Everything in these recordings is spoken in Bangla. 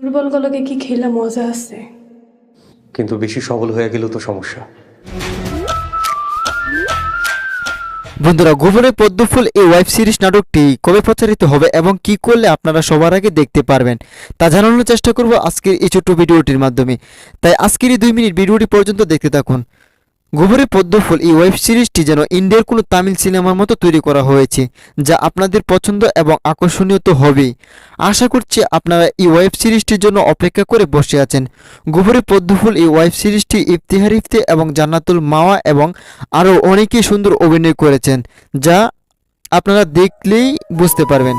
দুর্বলগুলোকে কি খেলে মজা আছে? কিন্তু বেশি সবল হয়ে গেল তো সমস্যা। বন্ধুরা গোপনে পদ্মফুল এই ওয়েব সিরিজ নাটকটি কবে প্রচারিত হবে এবং কি করলে আপনারা সবার আগে দেখতে পারবেন তা জানানোর চেষ্টা করব আজকের এই ছোট্ট ভিডিওটির মাধ্যমে। তাই আজকের এই দুই মিনিট ভিডিওটি পর্যন্ত দেখতে থাকুন। গোবরের পদ্মফুল এই ওয়েব সিরিজটি যেন ইন্ডিয়ার কোনো তামিল সিনেমার মতো তৈরি করা হয়েছে, যা আপনাদের পছন্দ এবং আকর্ষণীয় তো হবেই। আশা করছি আপনারা এই ওয়েব সিরিজটির জন্য অপেক্ষা করে বসে আছেন। গোবরের পদ্মফুল এই ওয়েব সিরিজটি ইফতিহার ইফতে এবং জান্নাতুল মাওয়া এবং আরও অনেকেই সুন্দর অভিনয় করেছেন, যা আপনারা দেখলেই বুঝতে পারবেন।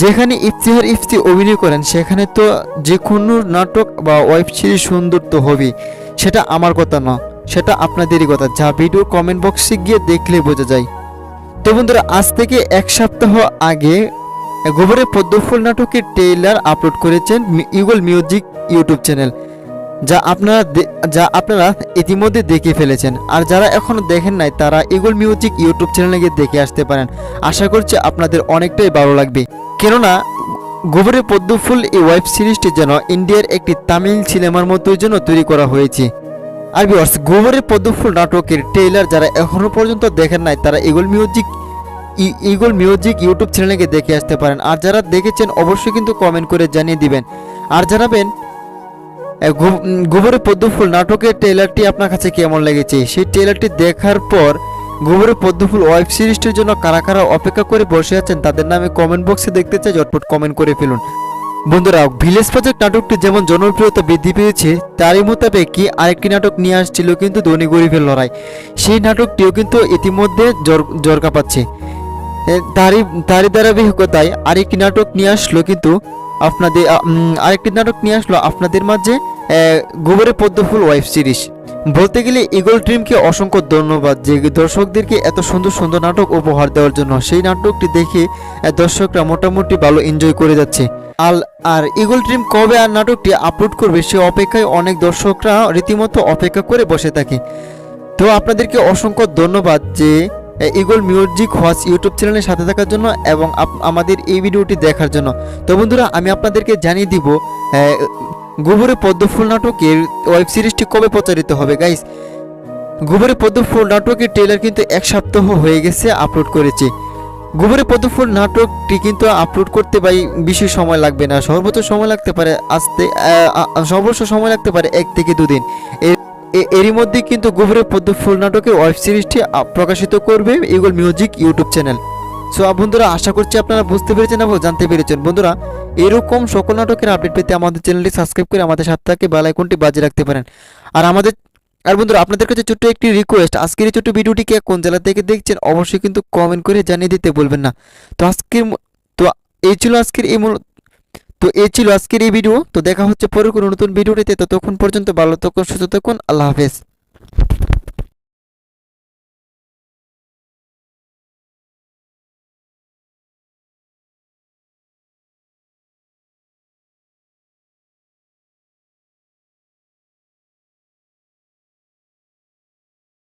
যেখানে ইফতিহার ইফতি অভিনয় করেন, সেখানে তো যে কোনো নাটক বা ওয়েব সিরিজ সুন্দর তো হবেই, সেটা আমার কথা না সেটা আপনাদেরই কথা। যা ভিডিও কমেন্ট বক্সে গিয়ে দেখলে বোঝা যায়। তো বন্ধুরা, আজ থেকে এক সপ্তাহ আগে গোবরের পদ্মফুল নাটকের ট্রেলার আপলোড করেছেন ইগল মিউজিক ইউটিউব চ্যানেল যা আপনারা যা আপনারা ইতিমধ্যে দেখে ফেলেছেন। আর যারা এখনও দেখেন নাই, তারা ইগল মিউজিক ইউটিউব চ্যানেলে গিয়ে দেখে আসতে পারেন। আশা করছি আপনাদের অনেকটাই ভালো লাগবে। কেননা গোবরের পদ্মফুল এই ওয়েব সিরিজটি যেন ইন্ডিয়ার একটি তামিল সিনেমার মতোই জন্য তৈরি করা হয়েছে। আর ভিউয়ার্স গোবরের পদ্মফুল নাটকের ট্রেলার যারা এখনও পর্যন্ত দেখেন নাই, তারা eagle music eagle music YouTube চ্যানেলে গিয়ে দেখে আসতে পারেন। আর যারা দেখেছেন, অবশ্যই কিন্তু কমেন্ট করে জানিয়ে দিবেন। আর জানাবেন গোবরের পদ্মফুল নাটকের ট্রেলারটি আপনার কাছে কেমন লেগেছে? সেই ট্রেলারটি দেখার পর গোবরের পদ্মফুল ওয়েব সিরিজটির জন্য কারা কারা অপেক্ষা করে বসে আছেন, তাদের নামে কমেন্ট বক্সে দেখতে চাই, ঝটপট কমেন্ট করে ফেলুন। বন্ধুরা ভিলেজ প্রজেক্ট নাটকটি যেমন জনপ্রিয়তা বৃদ্ধি পেয়েছে, তারই মোতাবেক কি আরেকটি নাটক নিয়ে আসছিল কিন্তু ধনী গরিবের লড়াই। সেই নাটকটিও কিন্তু ইতিমধ্যে জরকা পাচ্ছে। তারই তারই ধারাবাহিকতায় আরেকটি নাটক নিয়ে আসলো কিন্তু আপনাদের আরেকটি নাটক নিয়ে আসলো আপনাদের মাঝে গোবরে পদ্মফুল ওয়েব সিরিজ। বলতে গেলে ইগল ড্রিমকে অসংখ্য ধন্যবাদ যে দর্শকদেরকে এত সুন্দর সুন্দর নাটক উপহার দেওয়ার জন্য। সেই নাটকটি দেখে দর্শকরা মোটামুটি ভালো এনজয় করে যাচ্ছে। আল আর ইগল ড্রিম কবে আর নাটকটি আপলোড করবে সে অপেক্ষায় অনেক দর্শকরা রীতিমতো অপেক্ষা করে বসে থাকে। তো আপনাদেরকে অসংখ্য ধন্যবাদ যে ইগল মিউজিক ওয়াচ ইউটিউব চ্যানেলের সাথে থাকার জন্য এবং আমাদের এই ভিডিওটি দেখার জন্য। তো বন্ধুরা, আমি আপনাদেরকে জানিয়ে দিব গোবরে পদ্মফুল নাটকের ওয়েব সিরিজটি কবে প্রচারিত হবে গাইস গোবরে পদ্মফুল নাটকের ট্রেলার কিন্তু এক সপ্তাহ হয়ে গেছে আপলোড করেছে। গোবরে পদ্মফুল নাটকটি কিন্তু আপলোড করতে পারি বেশি সময় লাগবে না, সর্বোচ্চ সময় লাগতে পারে আসতে সর্বোচ্চ সময় লাগতে পারে এক থেকে দুদিন। এর এরই মধ্যে কিন্তু গোবরে পদ্মফুল নাটকের ওয়েব সিরিজটি প্রকাশিত করবে eagle music YouTube channel so বন্ধুরা, আশা করছি আপনারা বুঝতে পেরেছেন এবং জানতে পেরেছেন। বন্ধুরা, এরকম সকল নাটকের আপডেট পেতে আমাদের চ্যানেলটি সাবস্ক্রাইব করে আমাদের সাথে থেকে বেল আইকনটি বাজিয়ে রাখতে পারেন। আর আমাদের, আর বন্ধুরা, আপনাদের কাছে ছোট্ট একটি রিকোয়েস্ট আজকের এই ছোট্ট ভিডিওটিকে কোন জেলা থেকে দেখছেন অবশ্যই কিন্তু কমেন্ট করে জানিয়ে দিতে বলবেন না। তো আজকের তো এই ছিল আজকের এই মূল, তো এই ছিল আজকের এই ভিডিও। তো দেখা হচ্ছে পরে কোনো নতুন ভিডিওটিতে ততক্ষণ পর্যন্ত ভালো থাকুন, সুস্থ থাকুন, আল্লাহ হাফেজ।